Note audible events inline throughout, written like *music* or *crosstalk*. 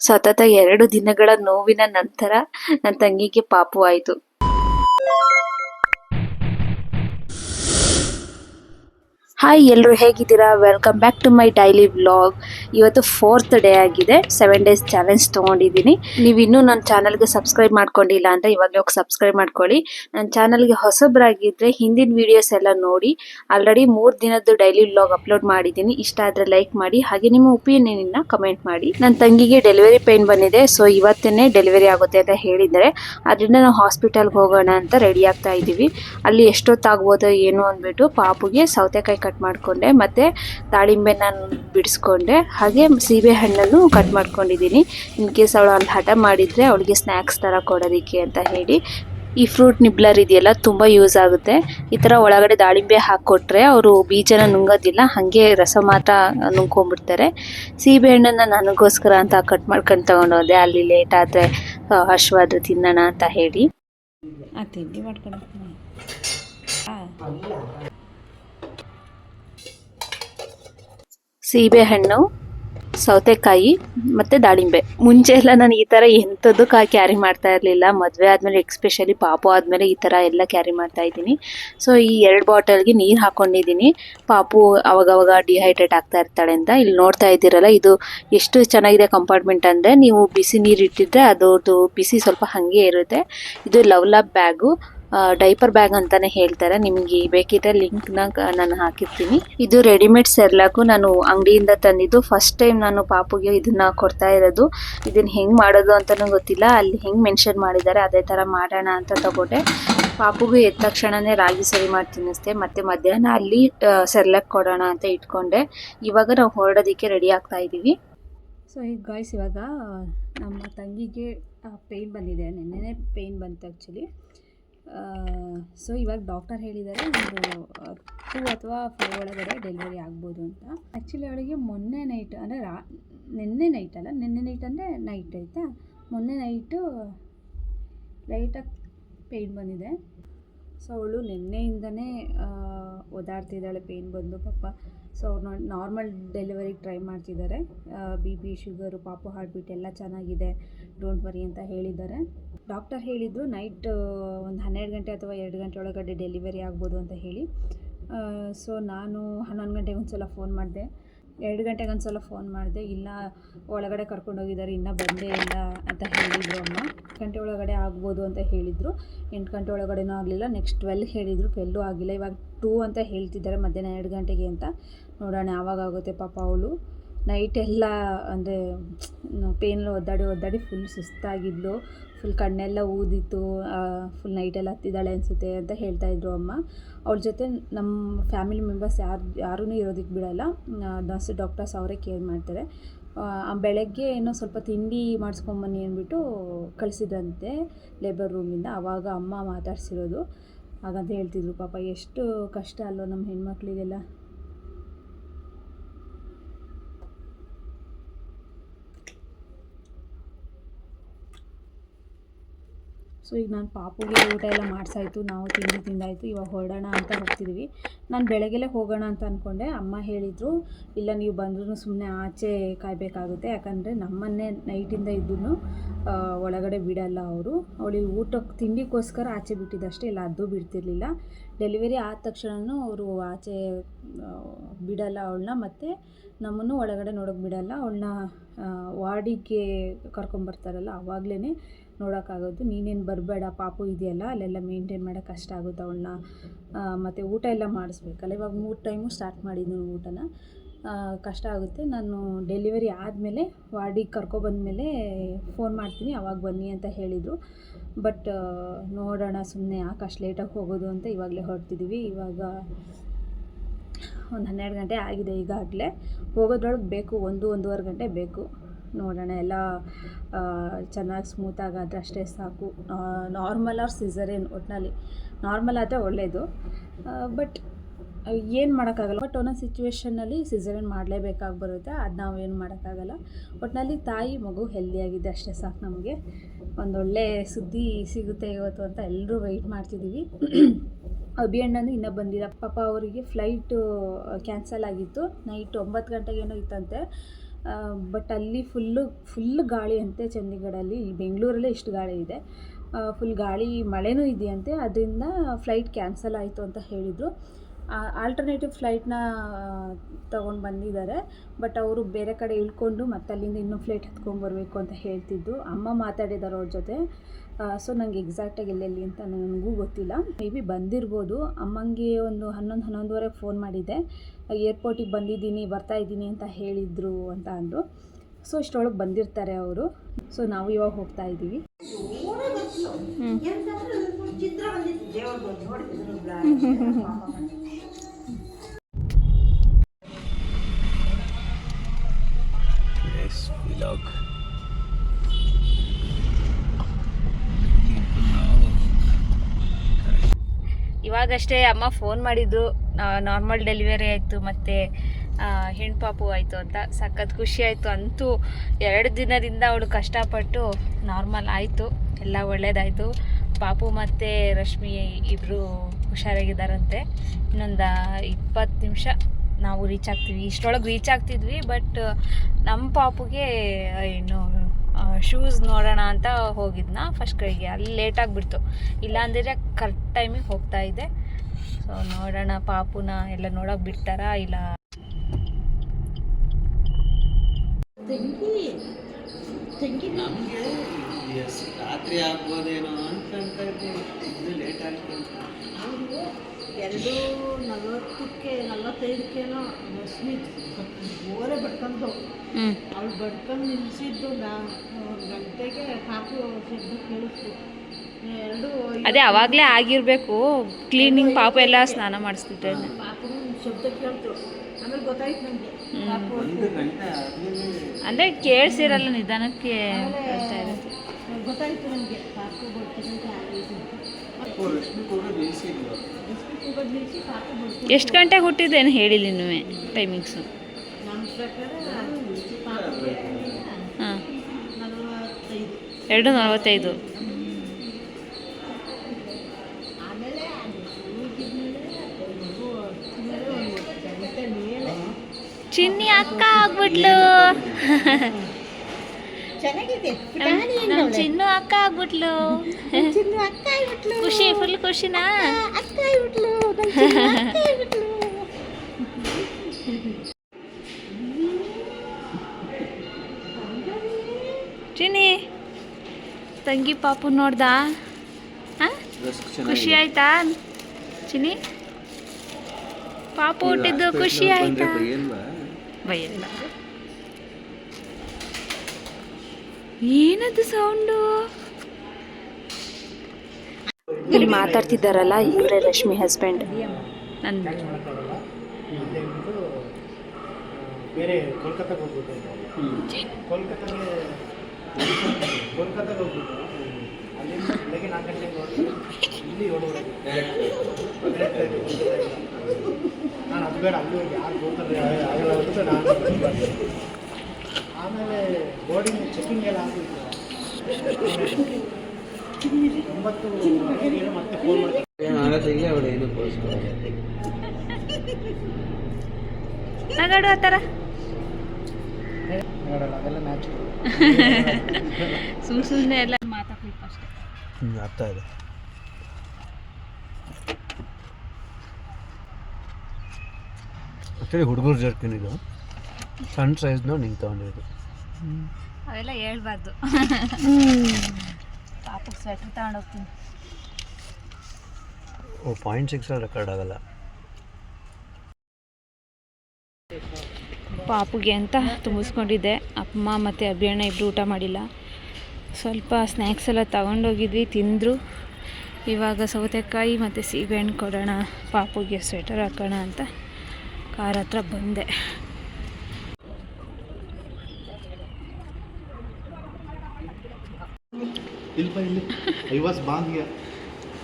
ಸತತ ಎರಡು ದಿನಗಳ ನೋವಿನ ನಂತರ ನನ್ನ ತಂಗಿಗೆ ಪಾಪು ಆಯಿತು ಹಾಯ್ ಎಲ್ಲರೂ ಹೇಗಿದ್ದೀರಾ? Welcome back to my daily vlog ಇವತ್ತು ಫೋರ್ತ್ ಡೇ ಆಗಿದೆ. ಸೆವೆನ್ ಡೇಸ್ ಚಾಲೆಂಜ್ ತೊಗೊಂಡಿದ್ದೀನಿ. ನೀವು ಇನ್ನೂ ನನ್ನ ಚಾನಲ್ಗೆ ಸಬ್ಸ್ಕ್ರೈಬ್ ಮಾಡ್ಕೊಂಡಿಲ್ಲ ಅಂದರೆ ಇವಾಗಲೇ ಹೋಗಿ ಸಬ್ಸ್ಕ್ರೈಬ್ ಮಾಡ್ಕೊಳ್ಳಿ. ನನ್ನ ಚಾನಲ್ಗೆ ಹೊಸಬ್ರಾಗಿದ್ದರೆ ಹಿಂದಿನ ವೀಡಿಯೋಸ್ ಎಲ್ಲ ನೋಡಿ ಆಲ್ರೆಡಿ ಮೂರು ದಿನದ್ದು ಡೈಲಿ ವ್ಲಾಗ್ ಅಪ್ಲೋಡ್ ಮಾಡಿದ್ದೀನಿ. ಇಷ್ಟ ಆದರೆ ಲೈಕ್ ಮಾಡಿ, ಹಾಗೆ ನಿಮ್ಮ ಒಪಿನಿಯನ್ನ ಕಮೆಂಟ್ ಮಾಡಿ. ನನ್ನ ತಂಗಿಗೆ ಡೆಲಿವರಿ ಪೇನ್ ಬಂದಿದೆ ಸೊ ಇವತ್ತೇ ಡೆಲಿವರಿ ಆಗುತ್ತೆ ಅಂತ ಹೇಳಿದರೆ ಅದರಿಂದ ನಾವು ಹಾಸ್ಪಿಟಲ್ಗೆ ಹೋಗೋಣ ಅಂತ ರೆಡಿ ಆಗ್ತಾ ಇದ್ದೀವಿ ಅಲ್ಲಿ ಎಷ್ಟೊತ್ತಾಗ್ಬೋದೋ ಏನು ಅಂದ್ಬಿಟ್ಟು ಪಾಪುಗೆ ಸೌತೆಕಾಯಿ ಕಟ್ ಮಾಡಿಕೊಂಡೆ, ಮತ್ತು ದಾಳಿಂಬೆನ ಬಿಡಿಸ್ಕೊಂಡೆ. ಹಾಗೆ ಸೀಬೆ ಹಣ್ಣನ್ನು ಕಟ್ ಮಾಡ್ಕೊಂಡಿದ್ದೀನಿ. ಇನ್ ಕೇಸ್ ಅವಳು ಅಲ್ಲಿ ಹಠ ಮಾಡಿದರೆ ಅವಳಿಗೆ ಸ್ನ್ಯಾಕ್ಸ್ ಥರ ಕೊಡೋದಕ್ಕೆ ಅಂತ ಹೇಳಿ. ಈ ಫ್ರೂಟ್ ನಿಬ್ಲರ್ ಇದೆಯಲ್ಲ, ತುಂಬ ಯೂಸ್ ಆಗುತ್ತೆ. ಈ ಥರ ಒಳಗಡೆ ದಾಳಿಂಬೆ ಹಾಕ್ಕೊಟ್ರೆ ಅವರು ಬೀಜನ ನುಂಗೋದಿಲ್ಲ, ಹಾಗೆ ರಸ ಮಾತ್ರ ನುಂಗ್ಕೊಂಡ್ಬಿಡ್ತಾರೆ. ಸೀಬೆಹಣ್ಣನ್ನು ನನಗೋಸ್ಕರ ಅಂತ ಕಟ್ ಮಾಡ್ಕೊಂಡು ತೊಗೊಂಡೋದೆ ಅಲ್ಲಿ ಲೇಟ್ ಆದರೆ ಹಶ್ವಾದ್ರೆ ತಿನ್ನೋಣ ಅಂತ ಹೇಳಿ. ತಿಂಡಿ ಮಾಡ್ಕೊಂಡು ಸೀಬೆಹಣ್ಣು, ಸೌತೆಕಾಯಿ ಮತ್ತು ದಾಳಿಂಬೆ. ಮುಂಚೆ ಎಲ್ಲ ನಾನು ಈ ಥರ ಎಂಥದ್ದು ಕಾ ಕ್ಯಾರಿ ಮಾಡ್ತಾ ಇರಲಿಲ್ಲ. ಮದುವೆ ಆದಮೇಲೆ ಎಕ್ಸ್ಪೆಷಲಿ ಪಾಪು ಆದಮೇಲೆ ಈ ಥರ ಎಲ್ಲ ಕ್ಯಾರಿ ಮಾಡ್ತಾ ಇದ್ದೀನಿ. ಸೊ ಈ ಎರಡು ಬಾಟಲ್ಗೆ ನೀರು ಹಾಕ್ಕೊಂಡಿದ್ದೀನಿ ಪಾಪು ಅವಾಗವಾಗ ಡಿಹೈಡ್ರೇಟ್ ಆಗ್ತಾ ಇರ್ತಾಳೆ ಅಂತ. ಇಲ್ಲಿ ನೋಡ್ತಾ ಇದ್ದೀರಲ್ಲ, ಇದು ಎಷ್ಟು ಚೆನ್ನಾಗಿದೆ ಕಂಪಾರ್ಟ್ಮೆಂಟ್ ಅಂದರೆ, ನೀವು ಬಿಸಿ ನೀರು ಇಟ್ಟಿದ್ರೆ ಅದರದ್ದು ಬಿಸಿ ಸ್ವಲ್ಪ ಹಾಗೆ ಇರುತ್ತೆ. ಇದು ಲವ್ಲಾಬ್ ಬ್ಯಾಗು. ಡೈಪರ್ ಬ್ಯಾಗ್ ಅಂತಾನೆ ಹೇಳ್ತಾರೆ. ನಿಮಗೆ ಬೇಕಿದ್ರೆ ಲಿಂಕ್ನ ನಾನು ಹಾಕಿರ್ತೀನಿ. ಇದು ರೆಡಿಮೇಡ್ ಸೆರ್ಲಾಕು ನಾನು ಅಂಗಡಿಯಿಂದ ತಂದಿದ್ದು. ಫಸ್ಟ್ ಟೈಮ್ ನಾನು ಪಾಪುಗೆ ಇದನ್ನ ಕೊಡ್ತಾ ಇರೋದು. ಇದನ್ನ ಹೆಂಗ್ ಮಾಡೋದು ಅಂತಾನು ಗೊತ್ತಿಲ್ಲ. ಅಲ್ಲಿ ಹೆಂಗ್ ಮೆನ್ಷನ್ ಮಾಡಿದ್ದಾರೆ ಅದೇ ತರ ಮಾಡೋಣ ಅಂತ ತಗೊಂಡೆ. ಪಾಪುಗೆ ಎದ್ದ ತಕ್ಷಣನೇ ರಾಗಿ ಸರಿ ಮಾಡಿ ತಿನ್ನಿಸ್ದೆ ಮತ್ತೆ ಮಧ್ಯಾಹ್ನ ಅಲ್ಲಿ ಸೆರ್ಲಾಕ್ ಕೊಡೋಣ ಅಂತ ಇಟ್ಕೊಂಡೆ. ಇವಾಗ ನಾವು ಹೊರಡೋದಕ್ಕೆ ರೆಡಿ ಆಗ್ತಾ ಇದ್ದೀವಿ ಸೊ ಈಗ ಗಾಯ್ಸ್ ಇವಾಗ, ನಮ್ಮ ತಂಗಿಗೆ ಪೇಯ್ನ್ ಬಂದಿದೆ. ನಿನ್ನೆ ಪೇಯ್ನ್ ಬಂತು ಆ್ಯಕ್ಚುಲಿ ಸೊ ಇವಾಗ ಡಾಕ್ಟರ್ ಹೇಳಿದ್ದಾರೆ ಒಂದು ಟೂ ಅಥವಾ ಫೈವ್ ಒಳಗಡೆ ಡೆಲಿವರಿ ಆಗ್ಬೋದು ಅಂತ. ಆ್ಯಕ್ಚುಲಿ ಅವಳಿಗೆ ಮೊನ್ನೆ ನೈಟ್ ಅಂದರೆ ರಾ, ನಿನ್ನೆ ನೈಟ್ ಅಲ್ಲ, ನಿನ್ನೆ ನೈಟ್ ಅಂದರೆ ನೈಟ್ ಆಯಿತಾ? ಮೊನ್ನೆ ನೈಟು ಲೈಟಾಗಿ ಪೇಯ್ನ್ ಬಂದಿದೆ. ಸೊ ಅವಳು ನಿನ್ನೆಯಿಂದನೇ ಓದಾಡ್ತಿದ್ದಾಳೆ ಪೇಯ್ನ್ ಬಂದು ಪಾಪ. ಸೊ ಅವ್ರು ನಾರ್ಮಲ್ ಡೆಲಿವರಿಗೆ ಟ್ರೈ ಮಾಡ್ತಿದ್ದಾರೆ. ಬಿ ಪಿ ಶುಗರು ಪಾಪು ಹಾರ್ಟ್ ಬೀಟ್ ಎಲ್ಲ ಚೆನ್ನಾಗಿದೆ ಡೋಂಟ್ ವರಿ ಅಂತ ಹೇಳಿದ್ದಾರೆ. ಡಾಕ್ಟರ್ ಹೇಳಿದರು, ನೈಟ್ ಒಂದು ಹನ್ನೆರಡು ಗಂಟೆ ಅಥವಾ ಎರಡು ಗಂಟೆ ಒಳಗಡೆ ಡೆಲಿವರಿ ಆಗ್ಬೋದು ಅಂತ ಹೇಳಿ. ಸೊ ನಾನು ಹನ್ನೊಂದು ಗಂಟೆಗೆ ಒಂದು ಸಲ ಫೋನ್ ಮಾಡಿದೆ. ಎರಡು ಗಂಟೆಗೆ ಒಂದು ಸಲ ಫೋನ್ ಮಾಡಿದೆ. ಇಲ್ಲ, ಒಳಗಡೆ ಕರ್ಕೊಂಡೋಗಿದ್ದಾರೆ ಇನ್ನೂ ಬಂದೇ ಇಲ್ಲ ಅಂತ ಹೇಳಿದರು ಅಮ್ಮ. ಗಂಟೆ ಒಳಗಡೆ ಆಗ್ಬೋದು ಅಂತ ಹೇಳಿದರು. ಎಂಟು ಗಂಟೆ ಒಳಗಡೆನೂ ಆಗಲಿಲ್ಲ. ನೆಕ್ಸ್ಟ್ ಟ್ವೆಲ್ ಹೇಳಿದರು. ಟ್ವೆಲ್ಲೂ ಆಗಿಲ್ಲ. ಇವಾಗ ಟೂ ಅಂತ ಹೇಳ್ತಿದ್ದಾರೆ, ಮಧ್ಯಾಹ್ನ ಎರಡು ಗಂಟೆಗೆ ಅಂತ. ನೋಡೋಣ, ಯಾವಾಗ ಆಗುತ್ತೆ ಪಾಪ ಅವಳು. ನೈಟ್ ಎಲ್ಲ, ಅಂದರೆ ಪೇನಲ್ಲಿ ಒದ್ದಾಡಿ ಒದ್ದಾಡಿ ಫುಲ್ ಸುಸ್ತಾಗಿದ್ಲು. ಫುಲ್ ಕಣ್ಣೆಲ್ಲ ಊದಿತ್ತು ಫುಲ್ ನೈಟೆಲ್ಲ ಹತ್ತಿದ್ದಾಳೆ ಅನಿಸುತ್ತೆ ಅಂತ ಹೇಳ್ತಾಯಿದ್ರು ಅಮ್ಮ. ಅವಳ ಜೊತೆ ನಮ್ಮ ಫ್ಯಾಮಿಲಿ ಮೆಂಬರ್ಸ್ ಯಾರು ಯಾರೂ ಇರೋದಕ್ಕೆ ಬಿಡೋಲ್ಲ. ನರ್ಸ್ ಡಾಕ್ಟರ್ಸ್ ಅವರೇ ಕೇರ್ ಮಾಡ್ತಾರೆ. ಬೆಳಗ್ಗೆ ಏನೋ ಸ್ವಲ್ಪ ತಿಂಡಿ ಮಾಡಿಸ್ಕೊಂಬನ್ನಿ ಅಂದ್ಬಿಟ್ಟು ಕಳಿಸಿದ್ರಂತೆ ಲೇಬರ್ ರೂಮಿಂದ ಆವಾಗ ಅಮ್ಮ ಮಾತಾಡ್ಸಿರೋದು. ಹಾಗಂತ ಹೇಳ್ತಿದ್ರು, ಪಾಪ ಎಷ್ಟು ಕಷ್ಟ ಅಲ್ವ ನಮ್ಮ ಹೆಣ್ಮಕ್ಳಿಗೆಲ್ಲ. ಸೊ ಈಗ ನಾನು ಪಾಪುಗೆ ಊಟ ಎಲ್ಲ ಮಾಡಿಸಾಯ್ತು, ನಾವು ತಿಂಡಿ ತಿಂದಾಯಿತು, ಇವಾಗ ಹೊರಡೋಣ ಅಂತ ಹೋಗ್ತಿದ್ದೀವಿ ನಾನು ಬೆಳಗ್ಗೆಲೇ ಹೋಗೋಣ ಅಂತ ಅಂದ್ಕೊಂಡೆ ಅಮ್ಮ ಹೇಳಿದರು, ಇಲ್ಲ ನೀವು ಬಂದ್ರೂ ಸುಮ್ಮನೆ ಆಚೆ ಕಾಯಬೇಕಾಗುತ್ತೆ. ಯಾಕಂದರೆ ನಮ್ಮನ್ನೇ ನೈಟಿಂದ ಇದ್ದೂ ಒಳಗಡೆ ಬಿಡಲ್ಲ ಅವರು. ಅವಳಿಗೆ ಊಟಕ್ಕೆ ತಿಂಡಿಗೋಸ್ಕರ ಆಚೆ ಬಿಟ್ಟಿದ್ದಷ್ಟೇ, ಇಲ್ಲ ಅದು ಬಿಡ್ತಿರ್ಲಿಲ್ಲ. ಡೆಲಿವರಿ ಆದ ತಕ್ಷಣವೂ ಅವರು ಆಚೆ ಬಿಡಲ್ಲ ಅವಳನ್ನ, ಮತ್ತು ನಮ್ಮನ್ನು ಒಳಗಡೆ ನೋಡೋಕೆ ಬಿಡಲ್ಲ. ಅವಳನ್ನ ವಾರ್ಡಿಗೆ ಕರ್ಕೊಂಬರ್ತಾರಲ್ಲ ಆವಾಗಲೇ ನೋಡೋಕ್ಕಾಗೋದು. ನೀನೇನು ಬರಬೇಡ, ಪಾಪು ಇದೆಯಲ್ಲ, ಅಲ್ಲೆಲ್ಲ ಮೇಂಟೈನ್ ಮಾಡೋಕ್ಕೆ ಕಷ್ಟ ಆಗುತ್ತೆ ಅವಳನ್ನ. ಮತ್ತು ಊಟ ಎಲ್ಲ ಮಾಡಿಸ್ಬೇಕಲ್ಲ. ಇವಾಗ ಮೂರು ಟೈಮು ಸ್ಟಾರ್ಟ್ ಮಾಡಿದ್ದೀನಿ ಊಟನ. ಕಷ್ಟ ಆಗುತ್ತೆ. ನಾನು ಡೆಲಿವರಿ ಆದಮೇಲೆ ವಾರ್ಡಿಗೆ ಕರ್ಕೊಬಂದಮೇಲೆ ಫೋನ್ ಮಾಡ್ತೀನಿ. ಅವಾಗ ಬನ್ನಿ ಅಂತ ಹೇಳಿದರು. ಬಟ್ ನೋಡೋಣ ಸುಮ್ಮನೆ ಯಾಕೆ ಅಷ್ಟು ಲೇಟಾಗಿ ಹೋಗೋದು ಅಂತ ಇವಾಗಲೇ ಹೊರಡ್ತಿದ್ದೀವಿ ಇವಾಗ ಒಂದು ಹನ್ನೆರಡು ಗಂಟೆ ಆಗಿದೆ ಈಗಾಗಲೇ. ಹೋಗೋದ್ರೊಳಗೆ ಬೇಕು, ಒಂದು, ಒಂದೂವರೆ ಗಂಟೆ ಬೇಕು. ನೋಡೋಣ. ಎಲ್ಲ ಚೆನ್ನಾಗಿ ಸ್ಮೂತಾಗಾದರೆ ಅಷ್ಟೇ ಸಾಕು. ನಾರ್ಮಲ್ ಆರ್ ಸಿಸರೇನ್ ಒಟ್ಟಿನಲ್ಲಿ ನಾರ್ಮಲ್ ಆದರೆ ಒಳ್ಳೆಯದು ಬಟ್ ಏನು ಮಾಡೋಕ್ಕಾಗಲ್ಲ. ಬಟ್ ಒಂದೊಂದು ಸಿಚುವೇಷನ್ನಲ್ಲಿ ಸಿಸರೇನ್ ಮಾಡಲೇಬೇಕಾಗಿ ಬರುತ್ತೆ. ಅದು ನಾವು ಏನು ಮಾಡೋಕ್ಕಾಗಲ್ಲ. ಒಟ್ಟಿನಲ್ಲಿ ತಾಯಿ, ಮಗು ಹೆಲ್ದಿಯಾಗಿದೆ ಅಷ್ಟೇ ಸಾಕು ನಮಗೆ. ಒಂದೊಳ್ಳೆ ಸುದ್ದಿ ಸಿಗುತ್ತೆ ಇವತ್ತು ಅಂತ ಎಲ್ಲರೂ ವೆಯ್ಟ್ ಮಾಡ್ತಿದ್ದೀವಿ *clears throat* ಅಭಿಯಣ್ಣನೂ ಇನ್ನೂ ಬಂದಿಲ್ಲ. ಪಾಪ ಅವರಿಗೆ ಫ್ಲೈಟು ಕ್ಯಾನ್ಸಲ್ ಆಗಿತ್ತು. ನೈಟ್ ಒಂಬತ್ತು ಗಂಟೆಗೇನೋ ಇತ್ತಂತೆ. ಬಟ್ ಅಲ್ಲಿ ಫುಲ್ಲು ಫುಲ್ ಗಾಳಿ ಅಂತೆ ಚಂಡೀಗಢಲ್ಲಿ ಬೆಂಗಳೂರಲ್ಲೇ ಇಷ್ಟು ಗಾಳಿ ಇದೆ. ಫುಲ್ ಗಾಳಿ, ಮಳೆನೂ ಇದೆಯಂತೆ, ಅದರಿಂದ ಫ್ಲೈಟ್ ಕ್ಯಾನ್ಸಲ್ ಆಯಿತು ಅಂತ ಹೇಳಿದರು. ಆಲ್ಟರ್ನೇಟಿವ್ ಫ್ಲೈಟ್ನ ತೊಗೊಂಡು ಬಂದಿದ್ದಾರೆ. ಬಟ್ ಅವರು ಬೇರೆ ಕಡೆ ಇಳ್ಕೊಂಡು ಮತ್ತೆ ಅಲ್ಲಿಂದ ಇನ್ನೂ ಫ್ಲೈಟ್ ಹತ್ಕೊಂಡ್ಬರ್ಬೇಕು ಅಂತ ಹೇಳ್ತಿದ್ದು. ಅಮ್ಮ ಮಾತಾಡಿದ್ದಾರೆ ಅವ್ರ ಜೊತೆ. ಸೊ ನನಗೆ ಎಕ್ಸಾಕ್ಟಾಗಿ ಎಲ್ಲೆಲ್ಲಿ ಅಂತ ನನಗೂ ಗೊತ್ತಿಲ್ಲ. ಮೇ ಬಿ ಬಂದಿರ್ಬೋದು. ಅಮ್ಮಂಗೆ ಒಂದು ಹನ್ನೊಂದು ಹನ್ನೊಂದುವರೆ ಫೋನ್ ಮಾಡಿದ್ದೆ. ಏರ್ಪೋರ್ಟಿಗೆ ಬಂದಿದ್ದೀನಿ ಬರ್ತಾ ಇದ್ದೀನಿ ಅಂತ ಹೇಳಿದರು ಅಂತ ಅಂದರು. ಸೊ ಇಷ್ಟೊಳಗೆ ಬಂದಿರ್ತಾರೆ ಅವರು. ಸೊ ನಾವು ಇವಾಗ ಹೋಗ್ತಾ ಇದ್ದೀವಿ. ಚಿತ್ರ *laughs* vlog. ಇವಾಗಷ್ಟೇ ಅಮ್ಮ ಫೋನ್ ಮಾಡಿದ್ರು. ನಾರ್ಮಲ್ ಡೆಲಿವರಿ ಆಯಿತು, ಮತ್ತು ಹೆಣ್ಪಾಪು ಆಯಿತು ಅಂತ. ಸಖತ್ ಖುಷಿ ಆಯಿತು ಅಂತೂ ಎರಡು ದಿನದಿಂದ ಅವಳು ಕಷ್ಟಪಟ್ಟು ನಾರ್ಮಲ್ ಆಯಿತು. ಎಲ್ಲ ಒಳ್ಳೇದಾಯಿತು. ಪಾಪು ಮತ್ತು ರಶ್ಮಿ ಇಬ್ಬರು ಹುಷಾರಾಗಿದ್ದಾರಂತೆ. ಇನ್ನೊಂದು ಇಪ್ಪತ್ತು ನಿಮಿಷ ನಾವು ರೀಚ್ ಆಗ್ತೀವಿ. ಇಷ್ಟರೊಳಗೆ ರೀಚ್ ಆಗ್ತಿದ್ವಿ ಬಟ್ ನಮ್ಮ ಪಾಪುಗೆ ಏನು ಶೂಸ್ ನೋಡೋಣ ಅಂತ ಹೋಗಿದ್ನ ಫಸ್ಟ್ ಕೈಗೆ ಅಲ್ಲಿ ಲೇಟಾಗಿ ಬಿಡ್ತು ಇಲ್ಲಾಂದರೆ ಕರೆಕ್ಟ್ ಟೈಮಿಗೆ ಹೋಗ್ತಾ ಇದ್ದೆ. ಸೊ ನೋಡೋಣ ಪಾಪುನ ಎಲ್ಲ ನೋಡೋಕೆ ಬಿಡ್ತಾರಾ ಇಲ್ಲ? ತಂಗಿ ತಂಗಿ ನಮಗೆ ರಾತ್ರಿ ಆಗ್ಬೋದೇನೋ ಅಂತ ಎರಡು ನಲವತ್ತಕ್ಕೆ ನಲವತ್ತೈದಕ್ಕೇನೋ ರಶ್ಮಿ ಓರೆ ಬಡ್ಕೊಂಡು ಅವ್ಳು ಬಡ್ಕೊಂಡು ನಿಲ್ಲಿಸಿದ್ದು ನಾನು ಗಂಟೆಗೆ ಕಾಪು ಶಬ್ದ ಕೇಳಿಸ್ತು. ಎರಡು ಅದೇ ಅವಾಗಲೇ ಆಗಿರಬೇಕು. ಕ್ಲೀನಿಂಗ್ ಪಾಪ ಎಲ್ಲ ಸ್ನಾನ ಮಾಡಿಸ್ತಿದ್ದೆ ಪಾಪು ಶಬ್ದ ಕೇಳ್ತು. ಆಮೇಲೆ ಗೊತ್ತಾಯ್ತು ನನಗೆ ಅಂದರೆ ಕೇಳಿಸಿರಲ್ಲ ನಿಧಾನಕ್ಕೆ ಗೊತ್ತಾಯ್ತು ನನಗೆ ಪಾಪು ಬಡ್ತಿದಂತೆ ಎಷ್ಟು ಗಂಟೆಗೆ ಹುಟ್ಟಿದ್ದೇನು ಹೇಳಿಲ್ಲ ಇನ್ನೂ ಟೈಮಿಂಗ್ಸು? ಹಾಂ. ಎರಡು ನಲವತ್ತೈದು. ಚಿನ್ನಿ ಅಕ್ಕ ಆಗ್ಬಿಟ್ಲು. ಚೆನ್ನಾಗಿದೆ. ಚಿನ್ನು ಅಕ್ಕ ಆಗ್ಬಿಟ್ಲು. ಚಿನ್ನು ಅಕ್ಕ ಆಗ್ಬಿಟ್ಲು. ಖುಷಿ ಫುಲ್ ಖುಷಿನಾ? ಅಕ್ಕ ಆಗ್ಬಿಟ್ಲು. ಅಕ್ಕ *laughs* ಆಗ್ಬಿಟ್ಲು. ಚಿನ್ನಿ ತಂಗಿ ಪಾಪು ನೋಡ್ದ? ಖುಷಿ ಆಯ್ತಾ? ಚಿನ್ನಿ? ಪಾಪು ಹುಟ್ಟಿದ್ದು ಖುಷಿ ಆಯ್ತಾ? ಬೈಯಲ್ಲ ಏನದು ಸೌಂಡು ಇಲ್ಲಿ ಮಾತಾಡ್ತಿದ್ದಾರಲ್ಲ ಇವರೇ ರಶ್ಮಿ ಹಸ್ಬೆಂಡ್ ನಂದು ಬೇರೆ ಕೋಲ್ಕತ್ತಾಗೆ ಹೋಗ್ಬಿಟ್ಟು ಕೋಲ್ಕತ್ತಾಗೆ ಕೋಲ್ಕತ್ತಾಗೆ ಹೋಗ್ಬಿಟ್ಟು ಅಲ್ಲಿಂದ ಬೆಳಗ್ಗೆ ನಾಲ್ಕು ಗಂಟೆಗೆ ಹೋಗಿ ಇಲ್ಲಿ ಏಳುವರೆ ನಾನು ಅದು ಬೇಡ ಅಲ್ಲಿ ಹೋಗಿ ಯಾರು ಹೋಗ್ತಾರೆ ಆಗಲ್ಲ ನಾನು ಬಂದೆ. ಆಮೇಲೆ ಬೋರ್ಡಿಂಗ್ ಚೆಕಿಂಗ್ ಎಲ್ಲ ಆಗಿತ್ತು ಒಂಬತ್ತು ಮತ್ತೆ ಫೋನ್ ನಗಾಡು ಆ ಥರ. ನೋಡಲ್ಲ ಅದೆಲ್ಲ ನ್ಯಾಚುರಲ್ ಸುಮ್ ಸುಮ್ಮನೆ ಎಲ್ಲ ಮಾತಾಡ್ಬೇಕು ಅಷ್ಟೇ. ಹ್ಞೂ ಅರ್ಥ ಇದೆ. ಆ್ಯಕ್ಚುಲಿ ಹುಡುಗರು ಜರ್ಕಿನ್ ಇದು. ಸಣ್ಣ ಸೈಜ್ನ ನಿಂಗೆ ತೊಗೊಂಡಿದ್ದು ಅವೆಲ್ಲ ಹೇಳ್ಬಾರ್ದು. ಪಾಪಕ್ಕೆ ಸ್ವೆಟ್ರ್ ತಗೊಂಡೋಗ್ತೀನಿ. ಓ ಪಾಯಿಂಟ್ ಸಿಕ್ಸ್ ರೆಕಾರ್ಡ್ ಆಗಲ್ಲ. ಪಾಪುಗೆ ಅಂತ ತುಂಬಿಸ್ಕೊಂಡಿದ್ದೆ. ಅಮ್ಮ ಮತ್ತು ಅಭಿಯಣ್ಣ ಇಬ್ಬರು ಊಟ ಮಾಡಿಲ್ಲ. ಸ್ವಲ್ಪ ಸ್ನ್ಯಾಕ್ಸ್ ಎಲ್ಲ ತಗೊಂಡೋಗಿದ್ವಿ ತಿಂದರು. ಇವಾಗ ಸೌತೆಕಾಯಿ ಮತ್ತು ಸೀಬೆಹಣ್ಣು ಕೊಡೋಣ ಪಾಪುಗೆ ಸ್ವೆಟರ್ ಹಾಕೋಣ ಅಂತ ಕಾರ್ ಹತ್ರ ಬಂದೆ. ಇಲ್ಲಿ ಐ ವಾಸ್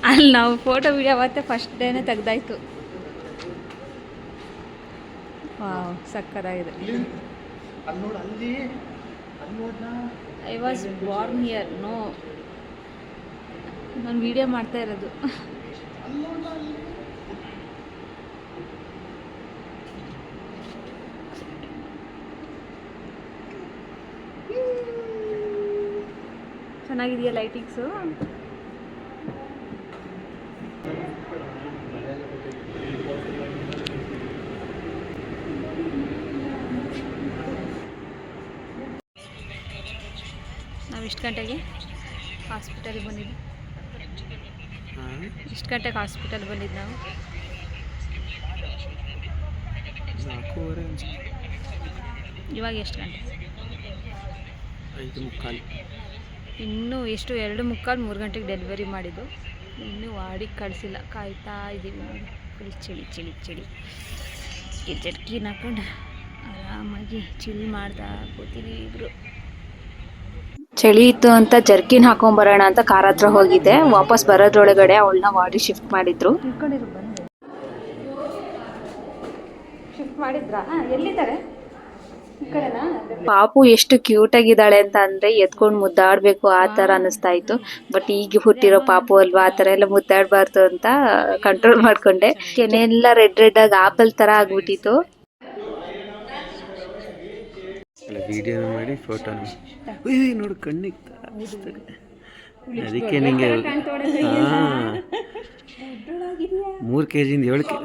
ಅಲ್ಲಿ ನಾವು ಫೋಟೋ ವಿಡಿಯೋ ಅವತ್ತೆ ಫಸ್ಟ್ ಡೇನೇ ತೆಗ್ದಾಯ್ತು. ವಾವ್ ಸಕ್ಕತ್ತಾಗಿದೆ. ಅಲ್ಲಿ ನೋಡು ಅಲ್ಲಿ ಅಲ್ಲಿ ನೋಡ್ನಾ I was born here no ನಾನು ವಿಡಿಯೋ ಮಾಡ್ತಾ ಇರೋದು. ಅಲ್ಲಿ ನೋಡ್ನಾ ಅಲ್ಲಿ? ಚೆನ್ನಾಗಿದೆಯಾ ಲೈಟಿಂಗ್ಸು ನಾವು ಇಷ್ಟು ಗಂಟೆಗೆ ಹಾಸ್ಪಿಟಲ್ಗೆ ಬಂದಿದ್ವಿ. ಎಷ್ಟು ಗಂಟೆಗೆ ಹಾಸ್ಪಿಟಲ್ ಬಂದಿದ್ದು ನಾವು. ಇವಾಗ ಎಷ್ಟು ಗಂಟೆ? ಐದು ಮುಕ್ಕಾಲು. ಇನ್ನೂ ಎಷ್ಟು ಎರಡು ಮುಕ್ಕಾಲು ಮೂರು ಗಂಟೆಗೆ ಡೆಲಿವರಿ ಮಾಡಿದ್ದು. ಇನ್ನೂ ವಾಡಿ ಕಳಿಸಿಲ್ಲ. ಕಾಯ್ತಾ ಇದ್ದೀವಿ ನೋಡಿ. ಫುಲ್ ಚಳಿ ಚಳಿ ಚಳಿ. ಈ ಜರ್ಕಿನ್ ಹಾಕೊಂಡು ಆರಾಮಾಗಿ ಚಿಲ್ ಮಾಡ್ತಾ ಕೂತೀವಿ ಇಬ್ಬರು ಚಳಿ ಇತ್ತು ಅಂತ ಜರ್ಕಿನ್ ಹಾಕೊಂಬರೋಣ ಅಂತ ಕಾರ್ ಹತ್ರ ಹೋಗಿದ್ದೆ. ವಾಪಸ್ ಬರೋದ್ರೊಳಗಡೆ ಅವಳನ್ನ ವಾಡಿ ಶಿಫ್ಟ್ ಮಾಡಿದ್ರು. ಶಿಫ್ಟ್ ಮಾಡಿದ್ರಾ? ಎಲ್ಲಿದ್ದಾರೆ? ಪಾಪು ಎಷ್ಟು ಕ್ಯೂಟ್ ಆಗಿದ್ದಾಳೆ ಅಂತ ಅಂದ್ರೆ ಎತ್ಕೊಂಡು ಮುದ್ದಾಡ್ಬೇಕು ಆ ತರ ಅನಿಸ್ತಾ ಇತ್ತು. ಬಟ್ ಈಗ ಹುಟ್ಟಿರೋ ಪಾಪು ಅಲ್ವಾ? ಆ ತರ ಎಲ್ಲ ಮುದ್ದಾಡ್ಬಾರ್ದು ಅಂತ ಕಂಟ್ರೋಲ್ ಮಾಡ್ಕೊಂಡೆ. ಕೆನೆಲ್ಲ ರೆಡ್ ರೆಡ್ ಆಗಿ ಆಪಲ್ ತರ ಆಗ್ಬಿಟ್ಟಿತ್ತು. ವಿಡಿಯೋನ ಮಾಡಿ ನೋಡು ಕಣ್ಣಿಗೆ. ಅದಕ್ಕೆ ನಿಂಗೆ ಮೂರು ಕೆ ಜಿಯಿಂದ ಏಳು ಕೆ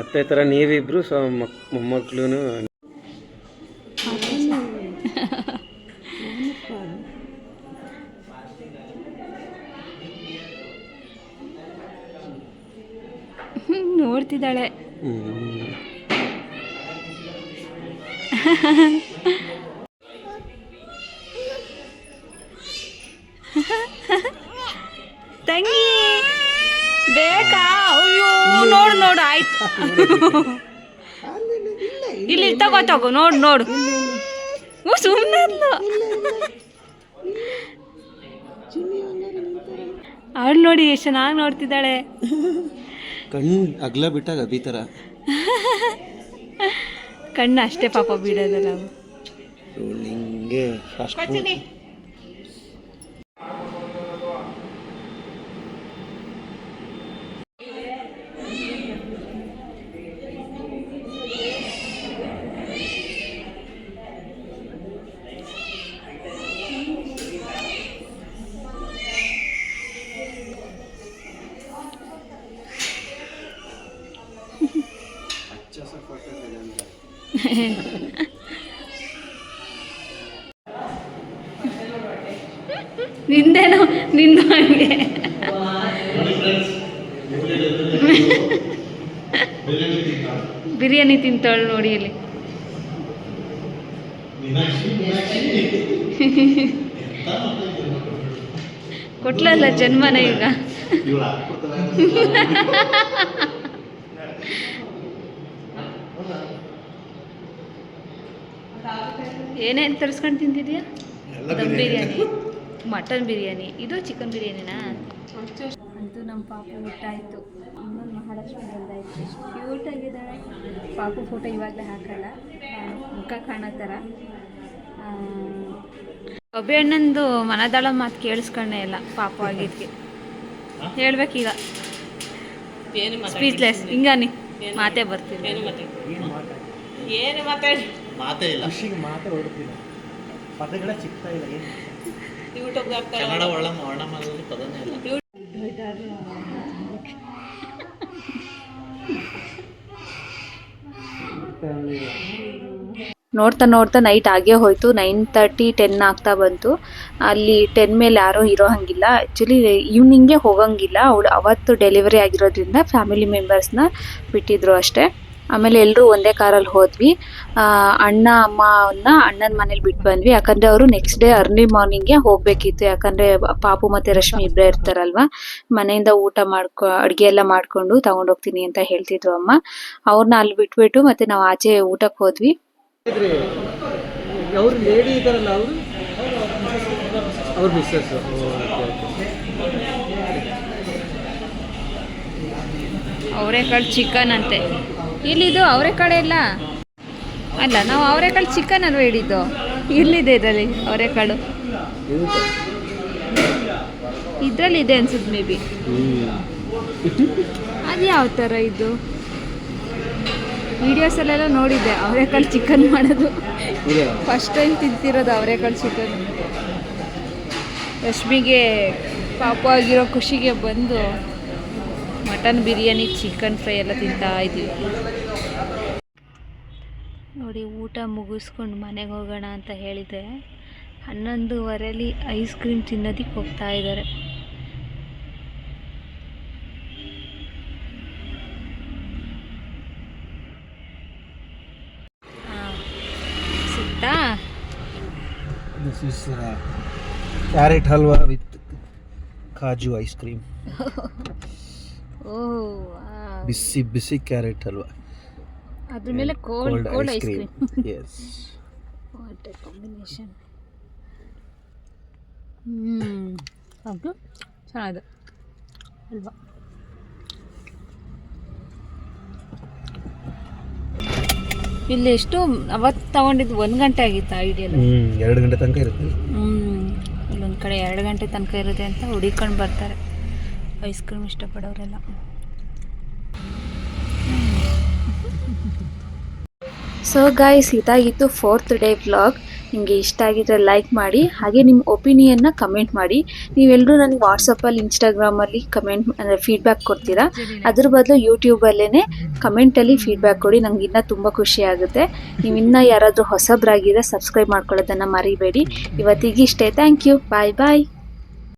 ಅತ್ತೆ ಥರ ನೀವಿಬ್ರು ಸೊ ಮಕ್ ಮೊಮ್ಮಕ್ಳು ನೋಡ್ತಿದ್ದಾಳೆ ತಂಗಿ, ಬೇಕಾ? ಅಯ್ಯೋ, ನೋಡು ನೋಡು, ಆಯ್ತು. ಇಲ್ಲಿ ತಗೋ ತಗೋ, ನೋಡು ನೋಡು. ಸುಮ್ಮನೆ ಅವಳು ನೋಡಿ ಎಷ್ಟು ಚೆನ್ನಾಗಿ ನೋಡ್ತಿದ್ದಾಳೆ. ಕಣ್ಣು ಅಗ್ಲ ಬಿಟ್ಟಾಗ ಅಭಿ ಥರ ಕಣ್ಣು ಅಷ್ಟೇ ಪಾಪ ಬಿಡೋದಲ್ಲ ನಿಂಗೆ *laughs* ನಿಂದೇನು ನಿಂದು ಹಂಗೆ. ಬಿರಿಯಾನಿ ತಿಂತಾಳು ನೋಡಿ ಇಲ್ಲಿ. ಕೊಟ್ಲಲ್ಲ ಜನ್ಮನ ಈಗ. *laughs* ಏನೇನು ತರಿಸ್ಕೊಂಡು ತಿಂತಿದ್ಯಾ ದಮ್ ಬಿರಿಯಾನಿ. ಮಟನ್ ಬಿರಿಯಾನಿ. ಇದು ಚಿಕನ್ ಬಿರಿಯಾನಿನಾ? ಅಂತೂ ನಮ್ಮ ಪಾಪು ಊಟಾಯಿತು ಇನ್ನೊಂದು ಮಹಾಲಕ್ಷ್ಮಿ ಬಂದಾಯಿತು. ಎಷ್ಟು ಕ್ಯೂಟ್ ಆಗಿದ್ದಾಳೆ. ಪಾಪು ಫೋಟೋ ಇವಾಗಲೇ ಹಾಕಲ್ಲ. ಮುಖ ಕಾಣೋ ಥರ. ಒಬ್ಬೆ ಅಣ್ಣಂದು ಮನದಾಳ ಮಾತು ಕೇಳಿಸ್ಕೊಂಡೆ ಇಲ್ಲ ಪಾಪು ಆಗಿದ್ಕೆ. ಹೇಳ್ಬೇಕೀಗ. ಸ್ಪೀಚ್ಲೆಸ್ ಹಿಂಗಾನಿ ಮಾತೇ ಬರ್ತೀನಿ ಏನು ಮಾತಾಡಿ ಮಾತೇ ಇಲ್ಲ. ಖುಷಿಗೆ ಮಾತ್ರ ಹೊರಡ್ತಿಲ್ಲ. ಪದಗಳೇ ಸಿಗ್ತಾ ಇಲ್ಲ ಏನು? ಯೂಟ್ಯೂಬ್ಗೆ ಹಾಕ್ತಾರೆ. ಕನ್ನಡ ಒಳ ವರ್ಣಮಾಲೆಯಲ್ಲಿ ಪದನೇ ಇಲ್ಲ. ನೋಡ್ತಾ ನೋಡ್ತಾ ನೈಟ್ ಆಗೇ ಹೋಯ್ತು. ನೈನ್ ತರ್ಟಿ ಟೆನ್ ಆಗ್ತಾ ಬಂತು. ಅಲ್ಲಿ ಟೆನ್ ಮೇಲೆ ಯಾರೂ ಇರೋ ಹಂಗಿಲ್ಲ. ಆ್ಯಕ್ಚುಲಿ ಈವ್ನಿಂಗೇ ಹೋಗಂಗಿಲ್ಲ. ಅವಳು ಅವತ್ತು ಡೆಲಿವರಿ ಆಗಿರೋದ್ರಿಂದ ಫ್ಯಾಮಿಲಿ ಮೆಂಬರ್ಸ್ನ ಬಿಟ್ಟಿದ್ರು ಅಷ್ಟೇ. ಆಮೇಲೆ ಎಲ್ಲರೂ ಒಂದೇ ಕಾರಲ್ಲಿ ಹೋದ್ವಿ. ಆ, ಅಣ್ಣ ಅಮ್ಮನ ಅಣ್ಣನ ಮನೇಲಿ ಬಿಟ್ಟು ಬಂದ್ವಿ. ಯಾಕಂದ್ರೆ ಅವರು ನೆಕ್ಸ್ಟ್ ಡೇ ಅರ್ಲಿ ಮಾರ್ನಿಂಗ್ಗೆ ಹೋಗ್ಬೇಕಿತ್ತು. ಯಾಕಂದ್ರೆ ಪಾಪು ಮತ್ತೆ ರಶ್ಮಿ ಇಬ್ಬರೇ ಇರ್ತಾರಲ್ವಾ? ಮನೆಯಿಂದ ಊಟ ಮಾಡ್ಕೊ ಅಡುಗೆ ಎಲ್ಲ ಮಾಡ್ಕೊಂಡು ತಗೊಂಡೋಗ್ತೀನಿ ಅಂತ ಹೇಳ್ತಿದ್ರು ಅಮ್ಮ. ಅವ್ರನ್ನ ಅಲ್ಲಿ ಬಿಟ್ಬಿಟ್ಟು ಮತ್ತೆ ನಾವು ಆಚೆ ಊಟಕ್ಕೆ ಹೋದ್ವಿ. ಅವರೇ ಲೇಡಿ ಇದ್ದಾರಲ್ಲ ಅವರು? ಅವ್ರ ಮಿಸ್ಸಸ್ ಅವರೆಕಾಳು ಚಿಕನ್ ಅಂತೆ. ಇಲ್ಲಿದು ಅವರೆಕಾಳು ಇಲ್ಲ ಅಲ್ಲ? ನಾವು ಅವರೆಕಾಳು ಚಿಕನ್ ಅಲ್ವಾ ಹೇಳಿದ್ದು ಇಲ್ಲಿದೆ ಇದರಲ್ಲಿ ಅವರೆಕಾಳು ಇದರಲ್ಲಿ ಇದೆ ಅನ್ಸುತ್ತೆ ಮೇ ಬಿ ಅದು ಯಾವ ಥರ ಇದು? ವೀಡಿಯೋಸಲ್ಲೆಲ್ಲ ನೋಡಿದ್ದೆ ಅವರೆಕಾಳು ಚಿಕನ್ ಮಾಡೋದು. ಫಸ್ಟ್ ಟೈಮ್ ತಿಂತಿರೋದು ಅವರೆಕಾಳು ಚಿಕನ್. ರಶ್ಮಿಗೆ ಪಾಪ ಆಗಿರೋ ಖುಷಿಗೆ ಬಂದು ಮಟನ್ ಬಿರಿಯಾನಿ ಚಿಕನ್ ಫ್ರೈ ಎಲ್ಲ ತಿಂತಾ ಇದ್ದೀವಿ. ನೋಡಿ ಊಟ ಮುಗಿಸ್ಕೊಂಡು ಮನೆಗೆ ಹೋಗೋಣ ಅಂತ ಹೇಳಿದೆ. ಹನ್ನೊಂದುವರೆಲಿ ಐಸ್ ಕ್ರೀಮ್ ತಿನ್ನೋದಕ್ಕೆ ಹೋಗ್ತಾ ಇದ್ದಾರೆ. ಸಿಗ್ತಾ? This is carrot halwa with kaju ice cream ಬಿಸಿ ಬಿಸಿ ಕ್ಯಾರೆಟ್ ಅಲ್ವಾ ಅದ್ರ ಮೇಲೆ cold cold ice cream yes what a combination hmm. ಅದು ಚೆನ್ನಾಗಿದೆ. ಅಲ್ವಾ ಇಲ್ಲಿ ಎಷ್ಟು ಅವತ್ತು ತಗೊಂಡಿದ್ದು ಒಂದು ಗಂಟೆ ಆಗಿತ್ತು ಐಡಿಯಲ್ಲ ಎರಡು ಗಂಟೆ ತನಕ ಇರುತ್ತೆ. ಹ್ಞೂ ಇಲ್ಲೊಂದು ಕಡೆ ಎರಡು ಗಂಟೆ ತನಕ ಇರುತ್ತೆ ಅಂತ ಹುಡಿಕೊಂಡು ಬರ್ತಾರೆ. ಐಸ್ ಕ್ರೀಮ್ ಇಷ್ಟಪಡೋರೆಲ್ಲ. ಸೊ ಗಾಯ್ಸ್ ಇದಾಗಿತ್ತು ಫೋರ್ತ್ ಡೇ ವ್ಲಾಗ್ ನಿಮಗೆ ಇಷ್ಟ ಆಗಿದ್ರೆ ಲೈಕ್ ಮಾಡಿ, ಹಾಗೆ ನಿಮ್ಮ ಒಪಿನಿಯನ್ನ ಕಮೆಂಟ್ ಮಾಡಿ. ನೀವೆಲ್ಲರೂ ನನಗೆ ವಾಟ್ಸಪ್ಪಲ್ಲಿ ಇನ್ಸ್ಟಾಗ್ರಾಮಲ್ಲಿ ಕಮೆಂಟ್ ಅಂದರೆ ಫೀಡ್ಬ್ಯಾಕ್ ಕೊಡ್ತೀರಾ? ಅದ್ರ ಬದಲು ಯೂಟ್ಯೂಬಲ್ಲೇ ಕಮೆಂಟಲ್ಲಿ ಫೀಡ್ಬ್ಯಾಕ್ ಕೊಡಿ, ನಂಗೆ ಇನ್ನೂ ತುಂಬ ಖುಷಿ ಆಗುತ್ತೆ. ನೀವು ಇನ್ನೂ ಯಾರಾದರೂ ಹೊಸಬ್ರಾಗಿದ್ರೆ ಸಬ್ಸ್ಕ್ರೈಬ್ ಮಾಡ್ಕೊಳ್ಳೋದನ್ನು ಮರಿಬೇಡಿ. ಇವತ್ತಿಗೆ ಇಷ್ಟೇ. Thank you bye bye